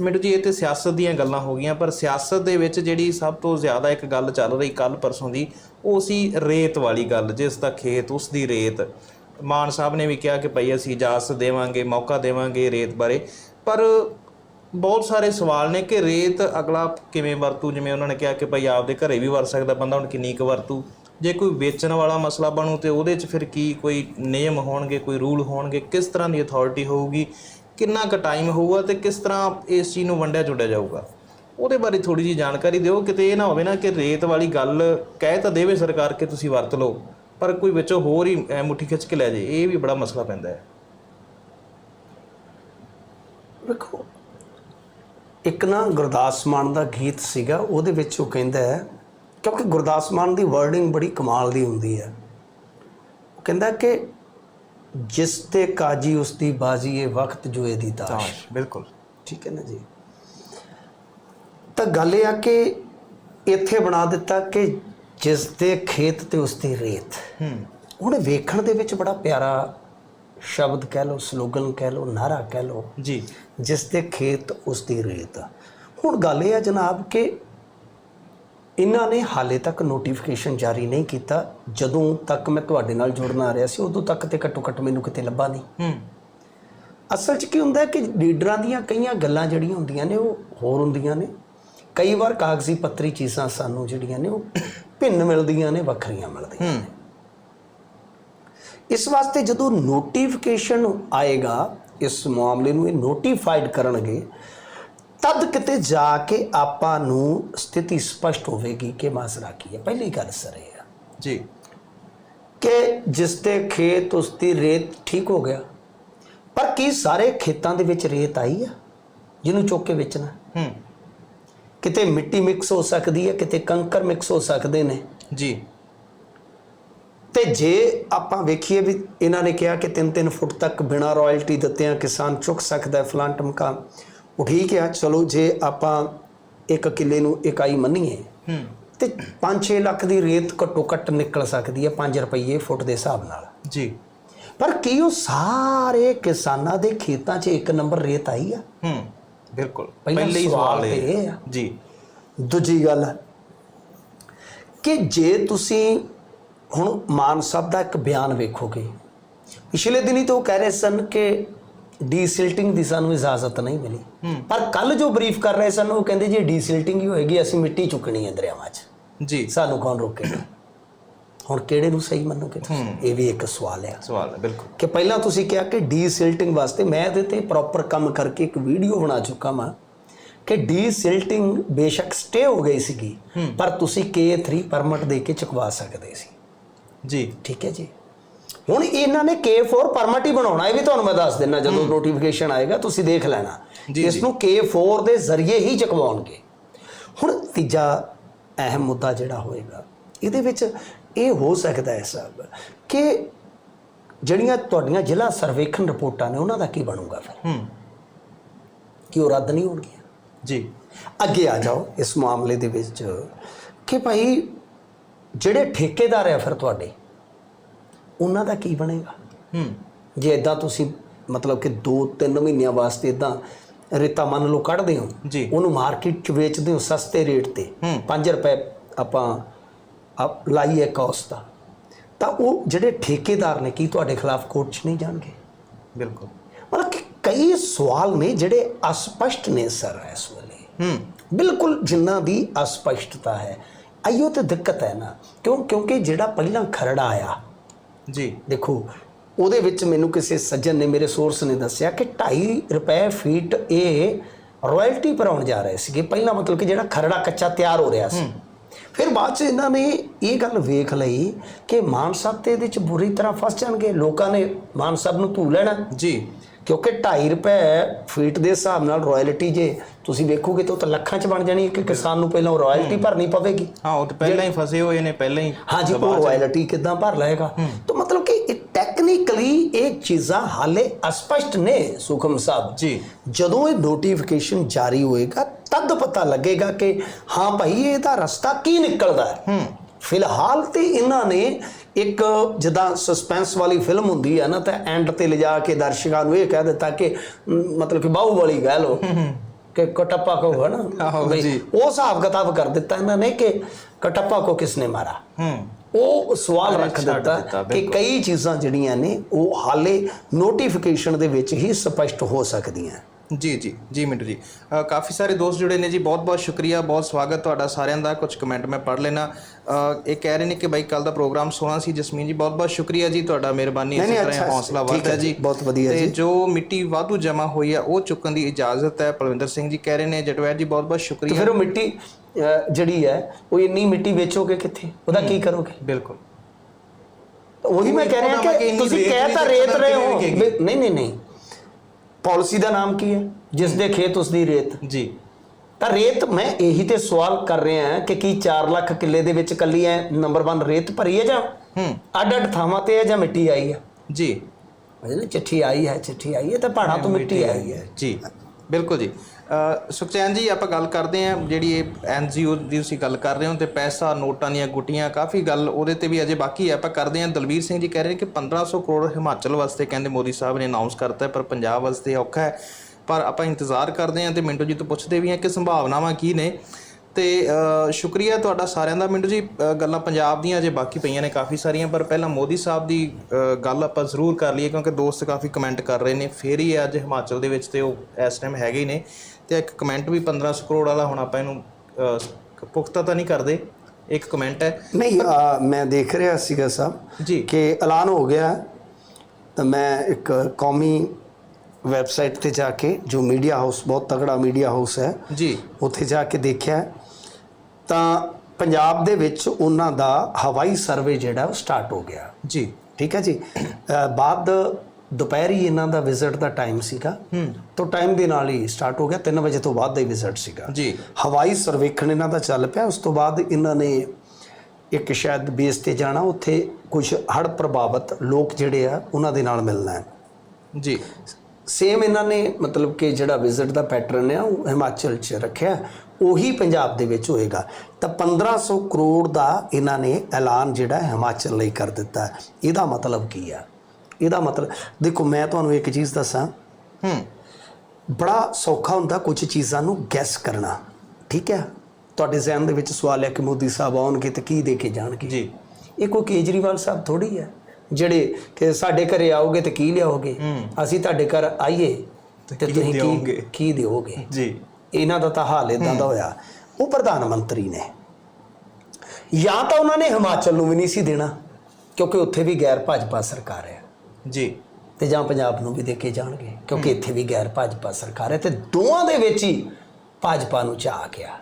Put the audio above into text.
ਮਿੰਟੂ ਜੀ, ਇਹ ਤੇ ਸਿਆਸਤ ਦੀਆਂ ਗੱਲਾਂ ਹੋ ਗਈਆਂ, ਪਰ ਸਿਆਸਤ ਦੇ ਵਿੱਚ ਜਿਹੜੀ ਸਭ ਤੋਂ ਜ਼ਿਆਦਾ ਇੱਕ ਗੱਲ ਚੱਲ ਰਹੀ ਕੱਲ ਪਰਸੋਂ ਦੀ, ਉਹ ਸੀ ਰੇਤ ਵਾਲੀ ਗੱਲ, ਜਿਸ ਦਾ ਖੇਤ, ਉਸ ਦੀ ਰੇਤ। ਮਾਨ ਸਾਹਿਬ ਨੇ ਵੀ ਕਿਹਾ ਕਿ ਭਈ ਅਸੀਂ ਇਜਾਜ਼ਤ ਦੇਵਾਂਗੇ, ਮੌਕਾ ਦੇਵਾਂਗੇ ਰੇਤ ਬਾਰੇ, ਪਰ ਬਹੁਤ ਸਾਰੇ ਸਵਾਲ ਨੇ ਕਿ ਰੇਤ ਅਗਲਾ ਕਿਵੇਂ ਵਰਤੂ? ਜਿਵੇਂ ਉਹਨਾਂ ਨੇ ਕਿਹਾ ਕਿ ਭਈ ਆਪਦੇ ਘਰੇ ਵੀ ਵਰਤ ਸਕਦਾ ਬੰਦਾ, ਹੁਣ ਕਿੰਨੀ ਕੁ ਵਰਤੂ? ਜੇ ਕੋਈ ਵੇਚਣ ਵਾਲਾ ਮਸਲਾ ਬਣੂ ਤੇ ਉਹਦੇ 'ਚ ਫਿਰ ਕੀ ਕੋਈ ਨਿਯਮ ਹੋਣਗੇ, ਕੋਈ ਰੂਲ ਹੋਣਗੇ? ਕਿਸ ਤਰ੍ਹਾਂ ਦੀ ਅਥਾਰਟੀ ਹੋਊਗੀ? ਕਿੰਨਾ ਕੁ ਟਾਈਮ ਹੋਊਗਾ ਤੇ ਕਿਸ ਤਰ੍ਹਾਂ ਇਸ ਚੀਜ਼ ਨੂੰ ਵੰਡਿਆ ਜੁੜਿਆ ਜਾਊਗਾ? ਉਹਦੇ ਬਾਰੇ ਥੋੜੀ ਜੀ ਜਾਣਕਾਰੀ ਦਿਓ। ਕਿਤੇ ਇਹ ਨਾ ਹੋਵੇ ਨਾ ਕਿ ਰੇਤ ਵਾਲੀ ਗੱਲ ਕਹਿ ਤਾਂ ਦੇਵੇ ਸਰਕਾਰ ਕਿ ਤੁਸੀਂ ਵਰਤ ਲਓ, ਪਰ ਕੋਈ ਵਿੱਚੋਂ ਹੋਰ ਹੀ ਮੁੱਠੀ ਖਿੱਚ ਕੇ ਲੈ ਜੇ ਇਹ ਵੀ ਬੜਾ ਮਸਲਾ ਪੈਂਦਾ ਹੈ। ਵੇਖੋ, ਇੱਕ ਨਾ ਗੁਰਦਾਸ ਮਾਨ ਦਾ ਗੀਤ ਸੀਗਾ, ਉਹਦੇ ਵਿੱਚ ਉਹ ਕਹਿੰਦਾ ਹੈ, ਕਿਉਂਕਿ ਗੁਰਦਾਸ ਮਾਨ ਦੀ ਵਰਡਿੰਗ ਬੜੀ ਕਮਾਲ ਦੀ ਹੁੰਦੀ ਹੈ। ਉਹ ਕਹਿੰਦਾ ਕਿ ਜਿਸ ਤੇ ਕਾਜੀ ਉਸ ਦੀ ਬਾਜੀ ਇਹ ਵਕਤ ਜੋਏ ਦੀ ਤਾਸ਼ ਬਿਲਕੁਲ। ਠੀਕ ਹੈ ਨਾ ਜੀ? ਤਾਂ ਗੱਲ ਇਹ ਆ ਕਿ ਇੱਥੇ ਬਣਾ ਦਿੱਤਾ ਕਿ ਜਿਸ ਦੇ ਖੇਤ ਤੇ ਉਸ ਦੀ ਰੇਤ। ਹੂੰ। ਉਹਨੇ ਵੇਖਣ ਦੇ ਵਿੱਚ ਬੜਾ ਪਿਆਰਾ ਸ਼ਬਦ ਕਹਿ ਲਓ ਸਲੋਗਨ ਕਹਿ ਲਓ ਨਾਰਾ ਕਹਿ ਲਓ। ਜੀ। ਜਿਸ ਦੇ ਖੇਤ ਉਸ ਦੀ ਰੇਤ ਹੁਣ ਗੱਲ ਇਹ ਹੈ ਜਨਾਬ ਕਿ ਇਹਨਾਂ ਨੇ ਹਾਲੇ ਤੱਕ ਨੋਟੀਫਿਕੇਸ਼ਨ ਜਾਰੀ ਨਹੀਂ ਕੀਤਾ। ਜਦੋਂ ਤੱਕ ਮੈਂ ਤੁਹਾਡੇ ਨਾਲ ਜੁੜਨ ਆ ਰਿਹਾ ਸੀ ਉਦੋਂ ਤੱਕ ਤੇ ਘੱਟੋ ਘੱਟ ਮੈਨੂੰ ਕਿਤੇ ਲੱਭਾ ਨਹੀਂ। ਹੂੰ। ਅਸਲ 'ਚ ਕੀ ਹੁੰਦਾ ਹੈ ਕਿ ਲੀਡਰਾਂ ਦੀਆਂ ਕਈਆਂ ਗੱਲਾਂ ਜਿਹੜੀਆਂ ਹੁੰਦੀਆਂ ਨੇ ਉਹ ਹੋਰ ਹੁੰਦੀਆਂ ਨੇ। ਕਈ ਵਾਰ ਕਾਗਜ਼ੀ ਪੱਤਰੀ ਚੀਜ਼ਾਂ ਸਾਨੂੰ ਜਿਹੜੀਆਂ ਨੇ ਉਹ ਭਿੰਨ ਮਿਲਦੀਆਂ ਨੇ ਵੱਖਰੀਆਂ ਮਿਲਦੀਆਂ ਹੂੰ। ਇਸ ਵਾਸਤੇ ਜਦੋਂ ਨੋਟੀਫਿਕੇਸ਼ਨ ਆਏਗਾ ਇਸ ਮਾਮਲੇ ਨੂੰ ਇਹ ਨੋਟੀਫਾਈਡ ਕਰਨਗੇ ਤਦ ਕਿਤੇ ਜਾ ਕੇ ਆਪਾਂ ਨੂੰ ਸਥਿਤੀ ਸਪਸ਼ਟ ਹੋਵੇਗੀ ਕਿ ਮਾਸਰਾ ਕੀ ਹੈ। ਪਹਿਲੀ ਗੱਲ ਸਰ ਇਹ ਹੈ ਜੀ। ਕਿ ਜਿਸ ਤੇ ਖੇਤ ਉਸ ਦੀ ਰੇਤ ਠੀਕ ਹੋ ਗਿਆ। ਪਰ ਕੀ ਸਾਰੇ ਖੇਤਾਂ ਦੇ ਵਿੱਚ ਰੇਤ ਆਈ ਆ? ਜਿਹਨੂੰ ਚੁੱਕ ਕੇ ਵੇਚਣਾ। ਹੂੰ। ਕਿਤੇ ਮਿੱਟੀ ਮਿਕਸ ਹੋ ਸਕਦੀ ਹੈ ਕਿਤੇ ਕੰਕਰ ਮਿਕਸ ਹੋ ਸਕਦੇ ਨੇ। ਜੀ। ਤੇ ਜੇ ਆਪਾਂ ਵੇਖੀਏ ਵੀ ਇਹਨਾਂ ਨੇ ਕਿਹਾ ਕਿ 3-3 ਫੁੱਟ ਤੱਕ ਬਿਨਾ ਰਾਇਲਟੀ ਦਿੱਤਿਆਂ ਕਿਸਾਨ ਚੁੱਕ ਸਕਦਾ ਫਲਾਂ ਟਮਕਾ ਉਹ ਠੀਕ ਹੈ ਚਲੋ ਜੇ ਆਪਾਂ ਇੱਕ ਕਿੱਲੇ ਨੂੰ ਇਕਾਈ ਮੰਨੀਏ ਹੂੰ। ਤੇ 5-6 ਲੱਖ ਦੀ ਰੇਤ ਘੱਟੋ ਘੱਟ ਨਿਕਲ ਸਕਦੀ ਹੈ 5 ਰੁਪਏ ਫੁੱਟ ਦੇ ਹਿਸਾਬ ਨਾਲ। ਜੀ। ਪਰ ਕੀ ਉਹ ਸਾਰੇ ਕਿਸਾਨਾਂ ਦੇ ਖੇਤਾਂ 'ਚ ਇੱਕ ਨੰਬਰ ਰੇਤ ਆਈ ਆ? ਹੂੰ ਬਿਲਕੁਲ। ਪਹਿਲਾ ਹੀ ਸਵਾਲ ਇਹ ਆ। ਜੀ। ਦੂਜੀ ਗੱਲ ਕਿ ਜੇ ਤੁਸੀਂ ਹੁਣ ਮਾਨ ਸਾਹਿਬ ਦਾ ਇੱਕ ਬਿਆਨ ਵੇਖੋਗੇ ਪਿਛਲੇ ਦਿਨੀ ਤਾਂ ਉਹ ਕਹਿ ਰਹੇ ਸਨ ਕਿ ਡੀਸਿਲਟਿੰਗ ਦੀ ਸਾਨੂੰ ਇਜਾਜ਼ਤ ਨਹੀਂ ਮਿਲੀ। ਪਰ ਕੱਲ ਜੋ ਬਰੀਫ ਕਰ ਰਹੇ ਸਨ ਉਹ ਕਹਿੰਦੇ ਜੇ ਡੀਸਿਲਟਿੰਗ ਹੀ ਹੋਏਗੀ ਅਸੀਂ ਮਿੱਟੀ ਚੁੱਕਣੀ ਹੈ ਦਰਿਆਵਾਂ 'ਚ। ਜੀ। ਸਾਨੂੰ ਕੌਣ ਰੋਕੇਗਾ? ਹੁਣ ਕਿਹੜੇ ਨੂੰ ਸਹੀ ਮੰਨੋਗੇ ਤੁਸੀਂ? ਇਹ ਵੀ ਇੱਕ ਸਵਾਲ ਹੈ। ਸਵਾਲ ਹੈ ਬਿਲਕੁਲ। ਕਿ ਪਹਿਲਾਂ ਤੁਸੀਂ ਕਿਹਾ ਕਿ ਡੀਸਿਲਟਿੰਗ ਵਾਸਤੇ ਮੈਂ ਇਹਦੇ ਤੇ ਪ੍ਰੋਪਰ ਕੰਮ ਕਰਕੇ ਇੱਕ ਵੀਡੀਓ ਬਣਾ ਚੁੱਕਾ ਹਾਂ ਕਿ ਡੀਸਿਲਟਿੰਗ ਬੇਸ਼ੱਕ ਸਟੇ ਹੋ ਗਈ ਸੀਗੀ ਪਰ ਤੁਸੀਂ K3 ਪਰਮਿਟ ਦੇ ਕੇ ਚੁਕਵਾ ਸਕਦੇ ਸੀ। ਜੀ। ਠੀਕ ਹੈ ਜੀ? ਹੁਣ ਇਹਨਾਂ ਨੇ K4 ਪਰਮਿਟ ਹੀ ਬਣਾਉਣਾ ਇਹ ਵੀ ਤੁਹਾਨੂੰ ਮੈਂ ਦੱਸ ਦਿੰਦਾ ਜਦੋਂ ਨੋਟੀਫਿਕੇਸ਼ਨ ਆਏਗਾ ਤੁਸੀਂ ਦੇਖ ਲੈਣਾ। ਇਸ ਨੂੰ K4 ਦੇ ਜ਼ਰੀਏ ਹੀ ਚੁਕਵਾਉਣਗੇ। ਹੁਣ ਤੀਜਾ ਅਹਿਮ ਮੁੱਦਾ ਜਿਹੜਾ ਹੋਏਗਾ ਇਹਦੇ ਵਿੱਚ ਇਹ ਹੋ ਸਕਦਾ ਹੈ ਸਭ ਕਿ ਜਿਹੜੀਆਂ ਤੁਹਾਡੀਆਂ ਜ਼ਿਲ੍ਹਾ ਸਰਵੇਖਣ ਰਿਪੋਰਟਾਂ ਨੇ ਉਹਨਾਂ ਦਾ ਕੀ ਬਣੂਗਾ ਫਿਰ? ਹੂੰ। ਕਿ ਉਹ ਰੱਦ ਨਹੀਂ ਹੋਣਗੀਆਂ? ਜੀ। ਅੱਗੇ ਆ ਜਾਓ ਇਸ ਮਾਮਲੇ ਦੇ ਵਿੱਚ ਕਿ ਭਾਈ ਜਿਹੜੇ ਠੇਕੇਦਾਰ ਆ ਫਿਰ ਤੁਹਾਡੇ ਉਹਨਾਂ ਦਾ ਕੀ ਬਣੇਗਾ? ਹੂੰ। ਜੇ ਇਦਾਂ ਤੁਸੀਂ ਮਤਲਬ ਕਿ 2-3 ਮਹੀਨਿਆਂ ਵਾਸਤੇ ਇਦਾਂ ਰੇਤਾ ਮੰਨ ਲਓ ਕੱਢਦੇ ਹੋ। ਉਹਨੂੰ ਮਾਰਕੀਟ 'ਚ ਵੇਚਦੇ ਹੋ ਸਸਤੇ ਰੇਟ ਤੇ 5 ਰੁਪਏ ਆਪਾਂ ਲਾਈਏ ਕਾਸਟ ਦਾ ਤਾਂ ਉਹ ਜਿਹੜੇ ਠੇਕੇਦਾਰ ਨੇ ਕੀ ਤੁਹਾਡੇ ਖਿਲਾਫ ਕੋਰਟ 'ਚ ਨਹੀਂ ਜਾਣਗੇ? ਬਿਲਕੁਲ। ਮਤਲਬ ਕਈ ਸਵਾਲ ਨੇ ਜਿਹੜੇ ਅਸਪਸ਼ਟ ਨੇ ਸਰ ਇਸ ਵੇਲੇ। ਹੂੰ। ਬਿਲਕੁਲ ਜਿੰਨਾ ਦੀ ਅਸਪਸ਼ਟਤਾ ਹੈ। ਆਈਓ ਤੇ ਦਿੱਕਤ ਹੈ ਨਾ ਕਿਉਂ ਕਿਉਂਕਿ ਜਿਹੜਾ ਪਹਿਲਾਂ ਖਰੜਾ ਆਇਆ ਜੀ। ਦੇਖੋ ਉਹਦੇ ਵਿੱਚ ਮੈਨੂੰ ਕਿਸੇ ਸੱਜਣ ਨੇ ਮੇਰੇ ਸੋਰਸ ਨੇ ਦੱਸਿਆ ਕਿ 2.5 ਰੁਪਏ ਫੀਟ ਇਹ ਰਾਇਲਟੀ ਭਰਾਉਣ ਜਾ ਰਹੇ ਸੀਗੇ। ਪਹਿਲਾਂ ਮਤਲਬ ਕਿ ਜਿਹੜਾ ਖਰੜਾ ਕੱਚਾ ਤਿਆਰ ਹੋ ਰਿਹਾ ਸੀ। ਫਿਰ ਬਾਅਦ ਚ ਇਹਨਾਂ ਨੇ ਇਹ ਗੱਲ ਵੇਖ ਲਈ ਕਿ ਮਾਨ ਸਾਹਿਬ ਤੇ ਇਹਦੇ ਚ ਬੁਰੀ ਤਰ੍ਹਾਂ ਫਸ ਜਾਣਗੇ। ਲੋਕਾਂ ਨੇ ਮਾਨ ਸਾਹਿਬ ਨੂੰ ਧੂ ਲੈਣਾ। ਜੀ। ਕਿਉਂਕਿ 2.5 ਰੁਪਏ ਫੀਟ ਦੇ ਹਿਸਾਬ ਨਾਲ ਰਾਇਲਟੀ ਜੇ ਤੁਸੀਂ ਵੇਖੋਗੇ ਤਾਂ ਉਹ ਤਾਂ ਲੱਖਾਂ ਚ ਬਣ ਜਾਣੀ ਹੈ ਕਿ ਕਿਸਾਨ ਨੂੰ ਪਹਿਲਾਂ ਰਾਇਲਟੀ ਭਰਨੀ ਪਵੇਗੀ। ਹਾਂ ਉਹ ਤਾਂ ਪਹਿਲਾਂ ਹੀ ਫਸੇ ਹੋਏ ਨੇ ਪਹਿਲਾਂ ਹੀ ਹਾਂਜੀ ਉਹ ਰਾਇਲਟੀ ਕਿੱਦਾਂ ਭਰ ਲਏਗਾ? ਤਾਂ ਮਤਲਬ ਕਿ ਇਹ ਟੈਕਨੀਕਲੀ ਇਹ ਚੀਜ਼ਾਂ ਹਾਲੇ ਅਸਪਸ਼ਟ ਨੇ ਸੁਖਮ ਸਾਹਿਬ। ਜੀ। ਜਦੋਂ ਇਹ ਨੋਟੀਫਿਕੇਸ਼ਨ ਜਾਰੀ ਹੋਏਗਾ ਤਦ ਪਤਾ ਲੱਗੇਗਾ ਕਿ ਹਾਂ ਭਾਈ ਇਹਦਾ ਰਸਤਾ ਕੀ ਨਿਕਲਦਾ ਹੈ। ਫਿਲਹਾਲ ਤੇ ਇਹਨਾਂ ਨੇ ਇੱਕ ਜਦਾਂ ਸਸਪੈਂਸ ਵਾਲੀ ਫਿਲਮ ਹੁੰਦੀ ਹੈ ਨਾ ਤਾਂ ਐਂਡ ਤੇ ਲਿਜਾ ਕੇ ਦਰਸ਼ਕਾਂ ਨੂੰ ਇਹ ਕਹਿ ਦਿੱਤਾ ਕਿ ਮਤਲਬ ਕਿ ਬਾਹੂਬਲੀ ਕਹਿ ਲੋ ਕਿ ਕਟੱਪਾ ਕੋ ਹੈ ਨਾ ਬਈ। ਉਹ ਹਿਸਾਬ ਕਿਤਾਬ ਕਰ ਦਿੱਤਾ ਇਹਨਾਂ ਨੇ ਕਿ ਕਟੱਪਾ ਕੋ ਕਿਸਨੇ ਮਾਰਾ? ਉਹ ਸਵਾਲ ਰੱਖ ਦਿੱਤਾ, ਕਿ ਕਈ ਚੀਜ਼ਾਂ ਜਿਹੜੀਆਂ ਨੇ ਉਹ ਹਾਲੇ ਨੋਟੀਫਿਕੇਸ਼ਨ ਦੇ ਵਿੱਚ ਹੀ ਸਪਸ਼ਟ ਹੋ ਸਕਦੀਆਂ। ਜੀ ਜੀ ਜੀ ਮਿੰਟੂ ਜੀ। ਅ, ਕਾਫੀ ਸਾਰੇ ਦੋਸਤ ਜੁੜੇ ਨੇ ਜੀ। ਬਹੁਤ ਬਹੁਤ ਸ਼ੁਕਰੀਆ ਬਹੁਤ ਸਵਾਗਤ ਤੁਹਾਡਾ ਸਾਰਿਆਂ ਦਾ। ਕੁਝ ਕਮੈਂਟ ਮੈਂ ਪੜ੍ਹ ਲੈਣਾ ਅ, ਇਹ ਕਹਿ ਰਹੇ ਨੇ ਕਿ ਬਾਈ ਕੱਲ ਦਾ ਪ੍ਰੋਗਰਾਮ ਸੋਹਣਾ ਸੀ। ਜਸਮੀਨ ਜੀ ਬਹੁਤ ਬਹੁਤ ਸ਼ੁਕਰੀਆ ਜੀ ਤੁਹਾਡਾ ਮਿਹਰਬਾਨੀ। ਨਹੀਂ, ਇਸੇ ਨਹੀਂ, ਅੱਛਾ, ਹੌਸਲਾ ਠੀਕ ਵੱਧਦਾ ਹੈ ਜੀ। ਜੀ, ਬਹੁਤ ਵਧੀਆ ਤੇ ਜੀ। ਜੋ ਮਿੱਟੀ ਵਾਧੂ ਜਮਾ ਹੋਈ ਆ ਉਹ ਚੁੱਕਣ ਦੀ ਇਜਾਜ਼ਤ ਹੈ। ਪਲਵਿੰਦਰ ਸਿੰਘ ਜੀ ਕਹਿ ਰਹੇ ਨੇ ਜਟਵੈਰ ਜੀ ਬਹੁਤ ਬਹੁਤ ਤੇ ਸ਼ੁਕਰੀਆ ਫਿਰ ਉਹ ਮਿੱਟੀ ਅਹ, ਜਿਹੜੀ ਹੈ ਉਹ ਇੰਨੀ ਮਿੱਟੀ ਵੇਚੋਗੇ ਕਿੱਥੇ? ਉਹਦਾ ਕੀ ਕਰੋਗੇ? ਬਿਲਕੁਲ। ਉਹੀ ਮੈਂ ਕਹਿ ਰਿਹਾ ਕਿ ਤੁਸੀਂ ਕਹਿ ਤਾਂ ਰੇਤ ਰਹੇ ਹੋ? ਵੀ- ਨਹੀਂ ਨਹੀਂ ਨਹੀਂ। ਪਾਲਿਸੀ ਦਾ ਨਾਮ ਕੀ ਹੈ? ਜਿਸ ਦੇ ਖੇਤ ਉਸ ਦੀ ਰੇਤ। ਜੀ। ਤਾਂ ਰੇਤ ਮੈਂ ਇਹੀ ਤੇ ਸਵਾਲ ਕਰ ਰਿਹਾ ਹਾਂ ਕਿ ਕੀ 4 ਲੱਖ ਕਿੱਲੇ ਦੇ ਵਿੱਚ ਕੱਲੀ ਹੈ ਨੰਬਰ 1 ਰੇਤ ਭਰੀ ਹੈ ਜਾਂ ਹੂੰ। ਅੱਡ ਅੱਡ ਥਾਵਾਂ ਤੇ ਹੈ ਜਾਂ ਮਿੱਟੀ ਆਈ ਹੈ? ਜੀ। ਅਜੇ ਚਿੱਠੀ ਆਈ ਹੈ ਚਿੱਠੀ ਆਈ ਹੈ ਤਾਂ ਪਹਾੜਾਂ ਤੋਂ ਮਿੱਟੀ ਆਈ ਹੈ। ਜੀ। ਬਿਲਕੁਲ ਜੀ। ਸੁਖਚੈਨ ਜੀ, ਆਪਾਂ ਗੱਲ ਕਰਦੇ ਆਂ ਜਿਹੜੀ ਇਹ ਐਨਜੀਓ ਦੀ ਤੁਸੀਂ ਗੱਲ ਕਰ ਰਹੇ ਹੋ ਤੇ ਪੈਸਾ, ਨੋਟਾਂ ਦੀਆਂ ਗੁੱਟੀਆਂ, ਕਾਫੀ ਗੱਲ ਉਹਦੇ ਤੇ ਵੀ ਅਜੇ ਬਾਕੀ ਹੈ। ਆਪਾਂ ਕਰਦੇ ਆਂ ਦਲਵੀਰ ਸਿੰਘ ਜੀ ਕਹਿ ਰਹੇ ਨੇ ਕਿ 1500 ਕਰੋੜ ਹਿਮਾਚਲ ਵਾਸਤੇ ਕਹਿੰਦੇ ਮੋਦੀ ਸਾਹਿਬ ਨੇ ਅਨਾਉਂਸ ਕਰਤਾ ਪਰ ਪੰਜਾਬ ਵਾਸਤੇ ਔਖਾ ਹੈ। ਪਰ ਆਪਾਂ ਇੰਤਜ਼ਾਰ ਕਰਦੇ ਆਂ ਤੇ ਮਿੰਟੋ ਜੀ ਤੋਂ ਪੁੱਛਦੇ ਵੀ ਆਂ ਕਿ ਸੰਭਾਵਨਾਵਾਂ ਕੀ ਨੇ। ਤੇ ਸ਼ੁਕਰੀਆ ਤੁਹਾਡਾ ਸਾਰਿਆਂ ਦਾ। ਮਿੰਟੂ ਜੀ ਗੱਲਾਂ ਪੰਜਾਬ ਦੀਆਂ ਅਜੇ ਬਾਕੀ ਪਈਆਂ ਨੇ ਕਾਫੀ ਸਾਰੀਆਂ ਪਰ ਪਹਿਲਾਂ ਮੋਦੀ ਸਾਹਿਬ ਦੀ ਗੱਲ ਆਪਾਂ ਜ਼ਰੂਰ ਕਰ ਲਈਏ ਕਿਉਂਕਿ ਦੋਸਤ ਕਾਫੀ ਕਮੈਂਟ ਕਰ ਰਹੇ ਨੇ। ਫੇਰ ਹੀ ਅੱਜ ਹਿਮਾਚਲ ਦੇ ਵਿੱਚ ਤੇ ਉਹ ਇਸ ਟਾਈਮ ਹੈਗੇ ਹੀ ਨੇ। ਤੇ ਇੱਕ ਕਮੈਂਟ ਵੀ 1500 ਕਰੋੜ ਵਾਲਾ ਹੁਣ ਆਪਾਂ ਇਹਨੂੰ ਪੁਖਤਾ ਤਾਂ ਨਹੀਂ ਕਰਦੇ ਇੱਕ ਕਮੈਂਟ ਹੈ। ਨਹੀਂ ਮੈਂ ਦੇਖ ਰਿਹਾ ਸੀਗਾ ਸਾਹਿਬ ਜੀ। ਕਿ ਐਲਾਨ ਹੋ ਗਿਆ। ਤਾਂ ਮੈਂ ਇੱਕ ਕੌਮੀ ਵੈਬਸਾਈਟ ਤੇ ਜਾ ਕੇ ਜੋ ਮੀਡੀਆ ਹਾਊਸ ਬਹੁਤ ਤਗੜਾ ਮੀਡੀਆ ਹਾਊਸ ਹੈ ਜੀ। ਉੱਥੇ ਜਾ ਕੇ ਦੇਖਿਆ ਤਾਂ ਪੰਜਾਬ ਦੇ ਵਿੱਚ ਉਹਨਾਂ ਦਾ ਹਵਾਈ ਸਰਵੇ ਜਿਹੜਾ ਉਹ ਸਟਾਰਟ ਹੋ ਗਿਆ। ਜੀ। ਠੀਕ ਹੈ ਜੀ? ਬਾਅਦ ਦੁਪਹਿਰੀ ਇਹਨਾਂ ਦਾ ਵਿਜ਼ਿਟ ਦਾ ਟਾਈਮ ਸੀਗਾ। ਹੂੰ। ਤੋਂ ਟਾਈਮ ਦੇ ਨਾਲ ਹੀ ਸਟਾਰਟ ਹੋ ਗਿਆ। 3 ਵਜੇ ਤੋਂ ਬਾਅਦ ਦਾ ਹੀ ਵਿਜ਼ਿਟ ਸੀਗਾ। ਜੀ। ਹਵਾਈ ਸਰਵੇਖਣ ਇਹਨਾਂ ਦਾ ਚੱਲ ਪਿਆ। ਉਸ ਤੋਂ ਬਾਅਦ ਇਹਨਾਂ ਨੇ ਇੱਕ ਸ਼ਾਇਦ ਬੇਸ ਤੇ ਜਾਣਾ। ਉੱਥੇ ਕੁਝ ਹੜ੍ਹ ਪ੍ਰਭਾਵਿਤ ਲੋਕ ਜਿਹੜੇ ਆ ਉਹਨਾਂ ਦੇ ਨਾਲ ਮਿਲਣਾ ਹੈ। ਜੀ। ਸੇਮ ਇਹਨਾਂ ਨੇ ਮਤਲਬ ਕਿ ਜਿਹੜਾ ਵਿਜ਼ਿਟ ਦਾ ਪੈਟਰਨ ਹੈ ਉਹ ਹਿਮਾਚਲ 'ਚ ਰੱਖਿਆ। ਉਹੀ ਪੰਜਾਬ ਦੇ ਵਿੱਚ ਹੋਏਗਾ। ਤਾਂ 1500 ਕਰੋੜ ਦਾ ਇਹਨਾਂ ਨੇ ਐਲਾਨ ਜਿਹੜਾ ਹਿਮਾਚਲ ਲਈ ਕਰ ਦਿੱਤਾ। ਇਹਦਾ ਮਤਲਬ ਕੀ ਆ? ਇਹਦਾ ਮਤਲਬ ਦੇਖੋ ਮੈਂ ਤੁਹਾਨੂੰ ਇੱਕ ਚੀਜ਼ ਦੱਸਾਂ। ਹੂੰ। ਬੜਾ ਸੌਖਾ ਹੁੰਦਾ ਕੁਝ ਚੀਜ਼ਾਂ ਨੂੰ ਗੈਸ ਕਰਨਾ। ਠੀਕ ਹੈ? ਤੁਹਾਡੇ ਜ਼ਿਹਨ ਦੇ ਵਿੱਚ ਸਵਾਲ ਹੈ ਕਿ ਮੋਦੀ ਸਾਹਿਬ ਆਉਣਗੇ ਤੇ ਕੀ ਦੇ ਕੇ ਜਾਣਗੇ। ਜੀ। ਇਹ ਕੋਈ ਕੇਜਰੀਵਾਲ ਸਾਹਿਬ ਥੋੜੀ ਹੈ। ਜਿਹੜੇ ਕਿ ਸਾਡੇ ਘਰੇ ਆਓਗੇ ਤੇ ਕੀ ਲਿਆਓਗੇ? ਅਸੀਂ ਤੁਹਾਡੇ ਘਰ ਆਈਏ ਤੇ ਤੁਸੀਂ? ਕੀ ਕੀ ਦਿਓਗੇ? ਜੀ। ਇਹਨਾਂ ਦਾ ਤਾਂ ਹਾਲ ਇਦਾਂ ਦਾ ਹੋਇਆ। ਉਹ ਪ੍ਰਧਾਨ ਮੰਤਰੀ ਨੇ। ਜਾਂ ਤਾਂ ਉਹਨਾਂ ਨੇ ਹਿਮਾਚਲ ਨੂੰ ਵੀ ਨਹੀਂ ਸੀ ਦੇਣਾ ਕਿਉਂਕਿ ਉੱਥੇ ਵੀ ਗੈਰ ਭਾਜਪਾ ਸਰਕਾਰ ਹੈ। ਜੀ। ਤੇ ਜਾਂ ਪੰਜਾਬ ਨੂੰ ਵੀ ਦੇ ਕੇ ਜਾਣਗੇ ਕਿਉਂਕਿ ਇੱਥੇ ਵੀ ਗੈਰ ਭਾਜਪਾ ਸਰਕਾਰ ਹੈ ਤੇ ਦੋਵਾਂ ਦੇ ਵਿੱਚ ਹੀ ਭਾਜਪਾ ਨੂੰ ਚਾਹ ਗਿਆ।